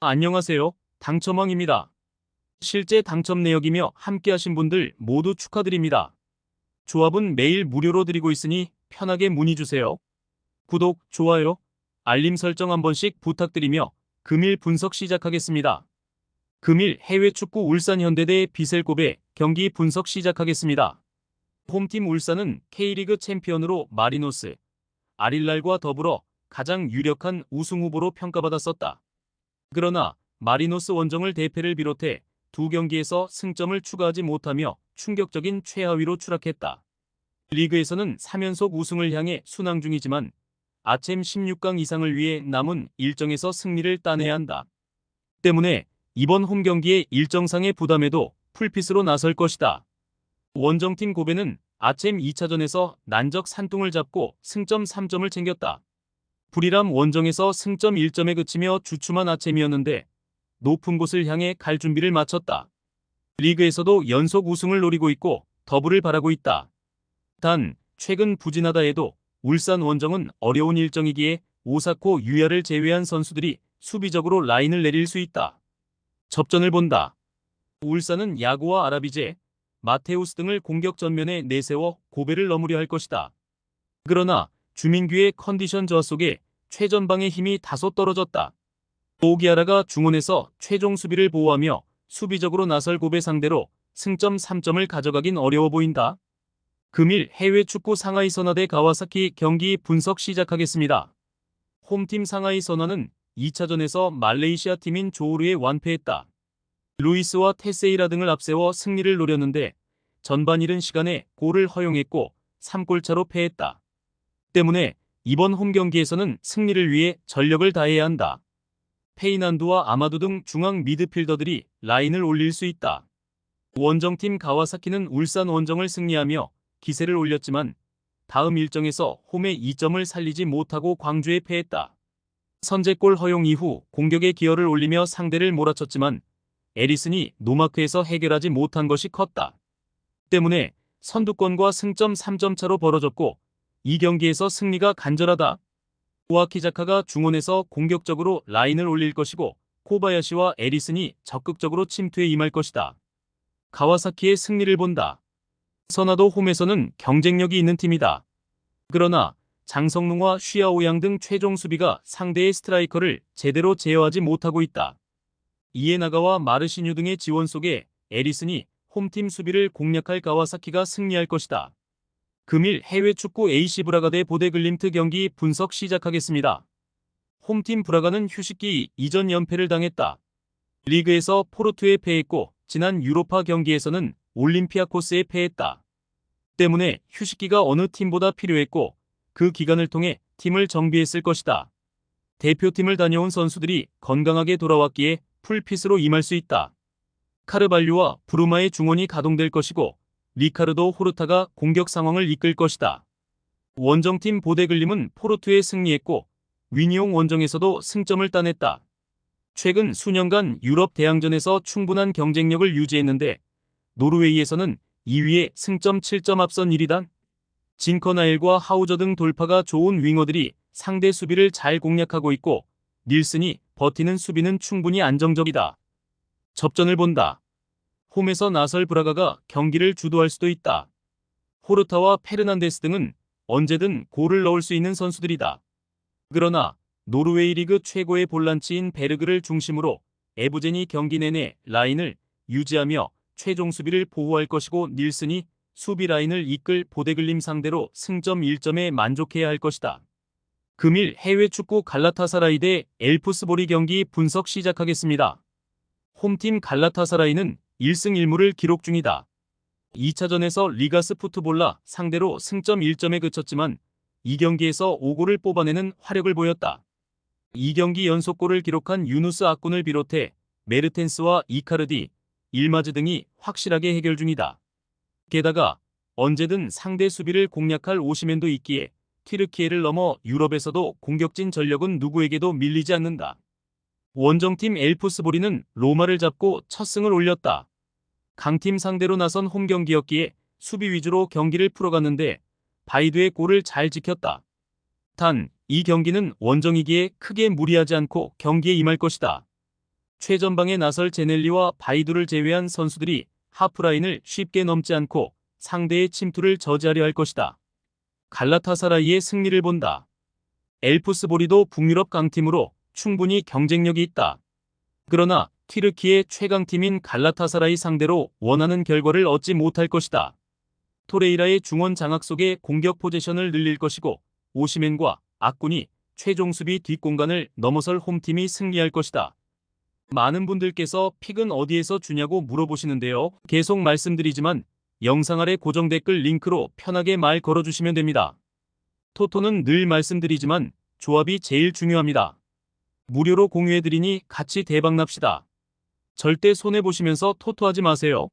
안녕하세요. 당첨왕입니다. 실제 당첨 내역이며 함께하신 분들 모두 축하드립니다. 조합은 매일 무료로 드리고 있으니 편하게 문의 주세요. 구독, 좋아요, 알림 설정 한 번씩 부탁드리며 금일 분석 시작하겠습니다. 금일 해외 축구 울산 현대대 비셀고베 경기 분석 시작하겠습니다. 홈팀 울산은 K리그 챔피언으로 마리노스, 아릴랄과 더불어 가장 유력한 우승 후보로 평가받았었다. 그러나 마리노스 원정을 대패를 비롯해 두 경기에서 승점을 추가하지 못하며 충격적인 최하위로 추락했다. 리그에서는 3연속 우승을 향해 순항 중이지만 아챔 16강 이상을 위해 남은 일정에서 승리를 따내야 한다. 때문에 이번 홈 경기의 일정상의 부담에도 풀핏으로 나설 것이다. 원정팀 고베는 아챔 2차전에서 난적 산둥을 잡고 승점 3점을 챙겼다. 불이람 원정에서 승점 1점에 그치며 주춤한 아챔이었는데 높은 곳을 향해 갈 준비를 마쳤다. 리그에서도 연속 우승을 노리고 있고 더블을 바라고 있다. 단 최근 부진하다 해도 울산 원정은 어려운 일정이기에 오사코 유야를 제외한 선수들이 수비적으로 라인을 내릴 수 있다. 접전을 본다. 울산은 야구와 아라비제, 마테우스 등을 공격 전면에 내세워 고배를 넘으려 할 것이다. 그러나 주민규의 컨디션 저하 속에 최전방의 힘이 다소 떨어졌다. 오기아라가 중원에서 최종 수비를 보호하며 수비적으로 나설 고배 상대로 승점 3점을 가져가긴 어려워 보인다. 금일 해외 축구 상하이 선화대 가와사키 경기 분석 시작하겠습니다. 홈팀 상하이 선화는 2차전에서 말레이시아 팀인 조우르에 완패했다. 루이스와 테세이라 등을 앞세워 승리를 노렸는데 전반 이른 시간에 골을 허용했고 3골 차로 패했다. 때문에 이번 홈 경기에서는 승리를 위해 전력을 다해야 한다. 페이난두와 아마두 등 중앙 미드필더들이 라인을 올릴 수 있다. 원정팀 가와사키는 울산 원정을 승리하며 기세를 올렸지만 다음 일정에서 홈의 2점을 살리지 못하고 광주에 패했다. 선제골 허용 이후 공격의 기여를 올리며 상대를 몰아쳤지만 에리슨이 노마크에서 해결하지 못한 것이 컸다. 때문에 선두권과 승점 3점 차로 벌어졌고 이 경기에서 승리가 간절하다. 우아키자카가 중원에서 공격적으로 라인을 올릴 것이고 코바야시와 에리슨이 적극적으로 침투에 임할 것이다. 가와사키의 승리를 본다. 선화도 홈에서는 경쟁력이 있는 팀이다. 그러나 장성능과 쉬아오양 등 최종 수비가 상대의 스트라이커를 제대로 제어하지 못하고 있다. 이에나가와 마르시뉴 등의 지원 속에 에리슨이 홈팀 수비를 공략할 가와사키가 승리할 것이다. 금일 해외 축구 AC 브라가 대 보데글림트 경기 분석 시작하겠습니다. 홈팀 브라가는 휴식기 이전 연패를 당했다. 리그에서 포르투에 패했고 지난 유로파 경기에서는 올림피아코스에 패했다. 때문에 휴식기가 어느 팀보다 필요했고 그 기간을 통해 팀을 정비했을 것이다. 대표팀을 다녀온 선수들이 건강하게 돌아왔기에 풀핏으로 임할 수 있다. 카르발류와 브루마의 중원이 가동될 것이고 리카르도 호르타가 공격 상황을 이끌 것이다. 원정팀 보데글림은 포르투에 승리했고 위니용 원정에서도 승점을 따냈다. 최근 수년간 유럽 대항전에서 충분한 경쟁력을 유지했는데 노르웨이에서는 2위에 승점 7점 앞선 1위단 징커나일과 하우저 등 돌파가 좋은 윙어들이 상대 수비를 잘 공략하고 있고 닐슨이 버티는 수비는 충분히 안정적이다. 접전을 본다. 홈에서 나설 브라가가 경기를 주도할 수도 있다. 호르타와 페르난데스 등은 언제든 골을 넣을 수 있는 선수들이다. 그러나 노르웨이 리그 최고의 볼란치인 베르그를 중심으로 에브젠이 경기 내내 라인을 유지하며 최종 수비를 보호할 것이고 닐슨이 수비 라인을 이끌 보데글림 상대로 승점 1점에 만족해야 할 것이다. 금일 해외 축구 갈라타사라이 대 엘프스보리 경기 분석 시작하겠습니다. 홈팀 갈라타사라이는 1승 1무를 기록 중이다. 2차전에서 리가스 푸트볼라 상대로 승점 1점에 그쳤지만 이 경기에서 5골을 뽑아내는 화력을 보였다. 2경기 연속골을 기록한 유누스 아꾼을 비롯해 메르텐스와 이카르디, 일마즈 등이 확실하게 해결 중이다. 게다가 언제든 상대 수비를 공략할 오시맨도 있기에 튀르키예를 넘어 유럽에서도 공격진 전력은 누구에게도 밀리지 않는다. 원정팀 엘프스보리는 로마를 잡고 첫 승을 올렸다. 강팀 상대로 나선 홈 경기였기에 수비 위주로 경기를 풀어갔는데 바이드의 골을 잘 지켰다. 단, 이 경기는 원정이기에 크게 무리하지 않고 경기에 임할 것이다. 최전방에 나설 제넬리와 바이두를 제외한 선수들이 하프라인을 쉽게 넘지 않고 상대의 침투를 저지하려 할 것이다. 갈라타사라이의 승리를 본다. 엘프스보리도 북유럽 강팀으로 충분히 경쟁력이 있다. 그러나 튀르키의 최강팀인 갈라타사라이 상대로 원하는 결과를 얻지 못할 것이다. 토레이라의 중원 장악 속에 공격 포지션을 늘릴 것이고 오시멘과 악군이 최종 수비 뒷공간을 넘어설 홈팀이 승리할 것이다. 많은 분들께서 픽은 어디에서 주냐고 물어보시는데요. 계속 말씀드리지만 영상 아래 고정 댓글 링크로 편하게 말 걸어주시면 됩니다. 토토는 늘 말씀드리지만 조합이 제일 중요합니다. 무료로 공유해드리니 같이 대박납시다. 절대 손해보시면서 토토하지 마세요.